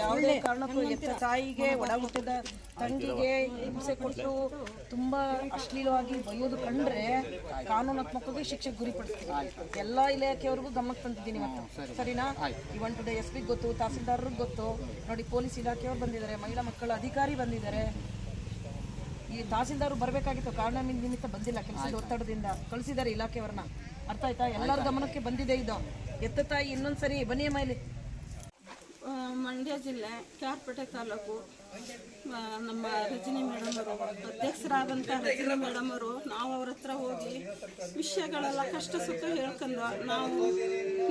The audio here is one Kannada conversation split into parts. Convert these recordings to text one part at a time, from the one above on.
ಯಾವುದೇ ಕಾರಣಕ್ಕೂ ಎತ್ತ ತಾಯಿಗೆ ಒಡ ಹುಟ್ಟಿದ ತಂಗಿಗೆ ಹಿಂಸೆ ಕೊಟ್ಟು ತುಂಬಾ ಅಶ್ಲೀಲವಾಗಿ ಬೈಯೋದು ಕಂಡ್ರೆ ಕಾನೂನಾತ್ಮಕವಾಗಿ ಶಿಕ್ಷೆಗೆ ಗುರಿಪಡಿಸ್ತೀವಿ. ಎಲ್ಲಾ ಇಲಾಖೆಯವ್ರಿಗೂ ಗಮನಕ್ಕೆ ತಂದಿದ್ದೀನಿ ಮತ್ತೆ ಸರಿನಾ? ಇವನ್ ಟುಡೇ ಎಸ್ ಪಿ ಗೊತ್ತು ತಹಸೀಲ್ದಾರ್ರಿಗೆ ಗೊತ್ತು. ನೋಡಿ ಪೊಲೀಸ್ ಇಲಾಖೆಯವ್ರು ಬಂದಿದ್ದಾರೆ ಮಹಿಳಾ ಮಕ್ಕಳ ಅಧಿಕಾರಿ ಬಂದಿದ್ದಾರೆ. ಈ ತಹಸೀಲ್ದಾರ್ ಬರಬೇಕಾಗಿತ್ತು ಕಾರಣ ನಿಮಿತ್ತ ಬಂದಿಲ್ಲ ಕೆಲಸದ ಒತ್ತಡದಿಂದ ಕಳಿಸಿದ್ದಾರೆ ಇಲಾಖೆಯವ್ರನ್ನ. ಅರ್ಥ ಆಯ್ತಾ? ಎಲ್ಲರ ಗಮನಕ್ಕೆ ಬಂದಿದೆ ಇದು. ಎತ್ತ ತಾಯಿ ಇನ್ನೊಂದ್ಸರಿ ಬನ್ನಿ ಮೇಲೆ ಮಂಡ್ಯ ಜಿಲ್ಲೆ ಕ್ಯಾರ್ಪೇಟೆ ತಾಲೂಕು ನಮ್ಮ ರಜನಿ ಮೇಡಮ್ ಅವರು ಅಧ್ಯಕ್ಷರಾದಂಥ ರಜನಿ ಮೇಡಮ್ ಅವರು, ನಾವು ಅವ್ರ ಹತ್ರ ಹೋಗಿ ವಿಷಯಗಳೆಲ್ಲ ಕಷ್ಟ ಸುಖ ಹೇಳ್ಕೊಂಡು ನಾವು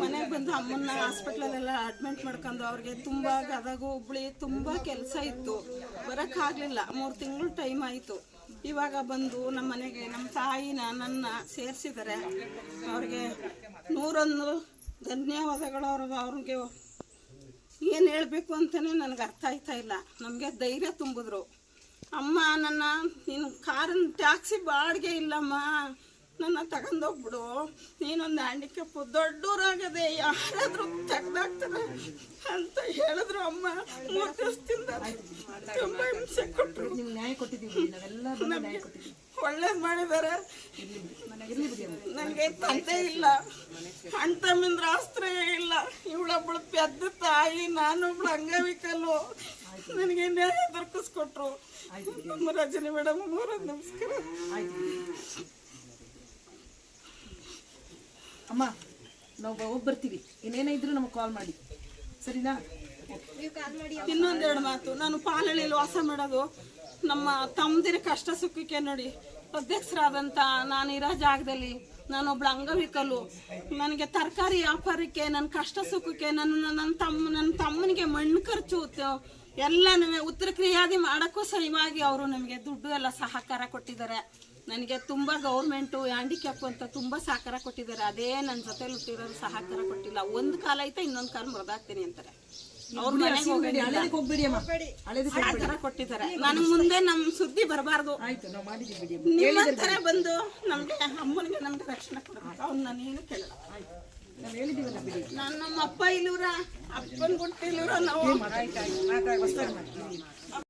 ಮನೆಗೆ ಬಂದು ಅಮ್ಮನ್ನ ಹಾಸ್ಪಿಟ್ಲಲ್ಲೆಲ್ಲ ಅಡ್ಮಿಟ್ ಮಾಡ್ಕೊಂಡು ಅವ್ರಿಗೆ ತುಂಬ ಗದಗು, ಹುಬ್ಳಿ ತುಂಬ ಕೆಲಸ ಇತ್ತು. ಬರೋಕ್ಕಾಗಲಿಲ್ಲ. ಮೂರು ತಿಂಗಳು ಟೈಮ್ ಆಯಿತು. ಇವಾಗ ಬಂದು ನಮ್ಮ ಮನೆಗೆ ನಮ್ಮ ತಾಯಿನ, ನನ್ನ ಸೇರಿಸಿದರೆ. ಅವ್ರಿಗೆ ನೂರೊಂದು ಧನ್ಯವಾದಗಳು. ಅವ್ರಿಗೆ ಅವ್ರಿಗೆ ಏನು ಹೇಳಬೇಕು ಅಂತಲೇ ನನಗೆ ಅರ್ಥ ಆಯ್ತಾ ಇಲ್ಲ. ನಮಗೆ ಧೈರ್ಯ ತುಂಬಿದ್ರು. ಅಮ್ಮ, ನನ್ನ, ನೀನು ಕಾರನ್ನ ಟ್ಯಾಕ್ಸಿ ಬಾಡಿಗೆ ಇಲ್ಲಮ್ಮ. ನನ್ನ ತಗೊಂಡೋಗ್ಬಿಡು ನೀನೊಂದು ಹ್ಯಾಂಡಿಕ್ಯಾಪು ದೊಡ್ಡೂರಾಗದೆ ಯಾರಾದರೂ ತೆಗ್ದಾಕ್ತಾರೆ. ಅಂತ ಹೇಳಿದ್ರು ಅಮ್ಮ. ಮೂರು ದಿವಸದಿಂದ ತುಂಬ ಹಿಂಸೆ ಕೊಟ್ಟರು ಕೊಟ್ಟಿದ್ದೀವಿ. ಒಳ್ಳೇದು ಮಾಡಿದಾರೆ ನನಗೆ ತಂದೆ ಇಲ್ಲ. ಅಣ್ಣ ತಮ್ಮಿಂದ್ರ ಆಸ್ತ್ರ ಇಲ್ಲ. ಇವಳೊಬ್ಳು ಪೆದ್ದ ತಾಯಿ ನಾನೊಬ್ಳು ಅಂಗವಿಕಲು ನನಗೆ ನ್ಯಾಯ ದೊರಕಿಸ್ಕೊಟ್ರು. ರಜನಿ ಮೇಡಮ್ ಮೂರ ನಮಸ್ಕಾರ. ಅಮ್ಮ ನಾವು ಹೋಗಿ ಬರ್ತೀವಿ. ಇನ್ನೇನೇ ಇದ್ರು ನಮಗೆ ಕಾಲ್ ಮಾಡಿ. ಸರಿನಾ? ಇನ್ನೊಂದೆರಡು ಮಾತು. ನಾನು ಪಾಲಳಿಲಿ ವಾಸ ಮಾಡೋದು ನಮ್ಮ ತಮ್ಮದಿರ ಕಷ್ಟ ಸುಖಕ್ಕೆ ನೋಡಿ. ಅಧ್ಯಕ್ಷರಾದಂಥ ನಾನು ಇರೋ ಜಾಗದಲ್ಲಿ ನಾನೊಬ್ಳು ಅಂಗವಿಕಲು. ನನಗೆ ತರಕಾರಿ ವ್ಯಾಪಾರಕ್ಕೆ ನನ್ನ ಕಷ್ಟ ಸುಖಕ್ಕೆ ನನ್ನ ನನ್ನ ತಮ್ಮ ನನ್ನ ತಮ್ಮನಿಗೆ ಮಣ್ಣು ಖರ್ಚು ಎಲ್ಲ ಉತ್ತರ ಕ್ರಿಯಾದಿ ಮಾಡೋಕ್ಕೂ ಸಹಿವಾಗಿ ಅವರು ನಮಗೆ ದುಡ್ಡು ಎಲ್ಲ ಸಹಕಾರ ಕೊಟ್ಟಿದ್ದಾರೆ. ನನಗೆ ತುಂಬ ಗೌರ್ಮೆಂಟು ಹ್ಯಾಂಡಿಕ್ಯಾಪ್ ಅಂತ ತುಂಬ ಸಹಕಾರ ಕೊಟ್ಟಿದ್ದಾರೆ. ಅದೇ ನನ್ನ ಜೊತೆಲಿ ಹುಟ್ಟಿರೋರು ಸಹಕಾರ ಕೊಟ್ಟಿಲ್ಲ. ಒಂದು ಕಾಲ ಐತೆ ಇನ್ನೊಂದು ಕಾಲ ಮೃದಾಗ್ತೀನಿ ಅಂತಾರೆ. ಅವ್ರ ಮನೆಗೆ ಆ ಕೊಟ್ಟಿದ್ದಾರೆ. ನನಗೆ ಮುಂದೆ ನಮ್ಮ ಸುದ್ದಿ ಬರಬಾರ್ದು. ಆಯ್ತು ನಾವು ಮಾಡಿದ್ದೀವಿ ಬಿಡಿ ಅಮ್ಮ. ನಿಮ್ಮಂತರ ಬಂದು ನಮಗೆ ಅಮ್ಮನಿಗೆ ನಮ್ಗೆ ರಕ್ಷಣೆ ಕೊಡಬೇಕು. ಅವ್ನು ನಾನೇನು ಕೇಳಲ್ಲ. ನಾನು ನಮ್ಮ ಅಪ್ಪ ಇಲ್ಲೂರ ಅಪ್ಪನ ಗುಟ್ಟಿಲ್ಲೂರ ನಾವು